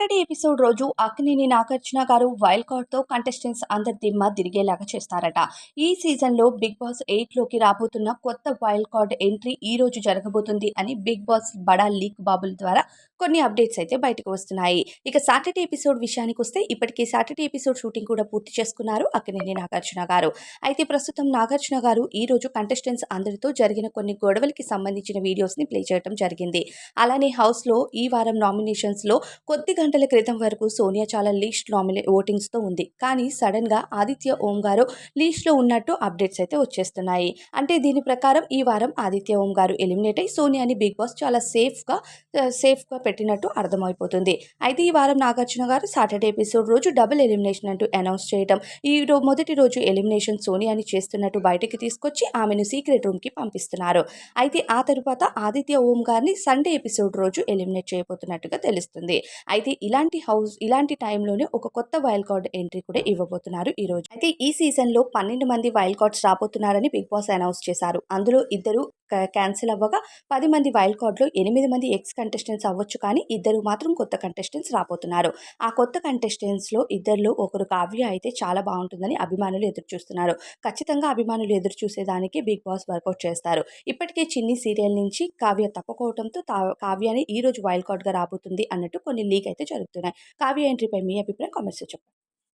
Saturday episode రోజు అక్కినేని నాగార్జున గారు wild కార్డ్తో contestants అందరి దిమ్మ తిరిగేలాగా చేస్తారట. ఈ సీజన్లో బిగ్ బాస్ ఎయిట్లోకి రాబోతున్న కొత్త వైల్డ్ కార్డ్ ఎంట్రీ ఈ రోజు జరగబోతుంది అని బిగ్ బాస్ బడా లీక్ బాబుల ద్వారా కొన్ని అప్డేట్స్ అయితే బయటకు వస్తున్నాయి. ఇక సాటర్డే ఎపిసోడ్ విషయానికి వస్తే ఇప్పటికీ సాటర్డే ఎపిసోడ్ షూటింగ్ కూడా పూర్తి చేసుకున్నారు అక్కినేని నాగార్జున గారు. అయితే ప్రస్తుతం నాగార్జున గారు ఈ రోజు కంటెస్టెంట్స్ అందరితో జరిగిన కొన్ని గొడవలకి సంబంధించిన వీడియోస్ని ప్లే చేయడం జరిగింది. అలానే హౌస్లో ఈ వారం నామినేషన్స్లో కొద్ది గంటల క్రితం వరకు సోనియా చాలా లీస్ట్ నామినే ఓటింగ్స్తో ఉంది. కానీ సడన్గా ఆదిత్య ఓం గారు లీస్ట్లో ఉన్నట్టు అప్డేట్స్ అయితే వచ్చేస్తున్నాయి. అంటే దీని ప్రకారం ఈ వారం ఆదిత్య ఓం గారు ఎలిమినేట్ అయి సోనియాని బిగ్ బాస్ చాలా సేఫ్గా సేఫ్గా పెట్టినట్టు అర్థమైపోతుంది. అయితే ఈ వారం నాగార్జున గారు సాటర్డే ఎపిసోడ్ రోజు డబుల్ ఎలిమినేషన్ అంటూ అనౌన్స్ చేయడం ఈ మొదటి రోజు ఎలిమినేషన్ సోనియాని చేస్తున్నట్టు బయటకు తీసుకొచ్చి ఆమెను సీక్రెట్ రూమ్కి పంపిస్తున్నారు. అయితే ఆ తరువాత ఆదిత్య ఓం గారిని సండే ఎపిసోడ్ రోజు ఎలిమినేట్ చేయబోతున్నట్టుగా తెలుస్తుంది. అయితే ఇలాంటి హౌస్ ఇలాంటి టైంలోనే ఒక కొత్త వైల్డ్ కార్డ్ ఎంట్రీ కూడా ఇవ్వబోతున్నారు ఈ రోజు. అయితే ఈ సీజన్లో పన్నెండు మంది వైల్డ్ కార్డ్స్ రాబోతున్నారని బిగ్ బాస్ అనౌన్స్ చేశారు. అందులో ఇద్దరు క్యాన్సిల్ అవ్వగా పది మంది వైల్డ్ కార్డులో ఎనిమిది మంది ఎక్స్ కంటెస్టెంట్స్ అవ్వచ్చు కానీ ఇద్దరు మాత్రం కొత్త కంటెస్టెంట్స్ రాబోతున్నారు. ఆ కొత్త కంటెస్టెంట్స్లో ఇద్దరిలో ఒకరు కావ్య అయితే చాలా బాగుంటుందని అభిమానులు ఎదురు చూస్తున్నారు. ఖచ్చితంగా అభిమానులు ఎదురు చూసేదానికి బిగ్ బాస్ వర్కౌట్ చేస్తారు. ఇప్పటికే చిన్ని సీరియల్ నుంచి కావ్య తప్పుకోవడంతో కావ్యని ఈ రోజు వైల్డ్ కార్డ్గా రాబోతుంది అన్నట్టు కొన్ని లీక్ అయితే జరుగుతున్నాయి. కావ్య ఎంట్రీపై మీ అభిప్రాయం కామెంట్స్ చెప్పండి.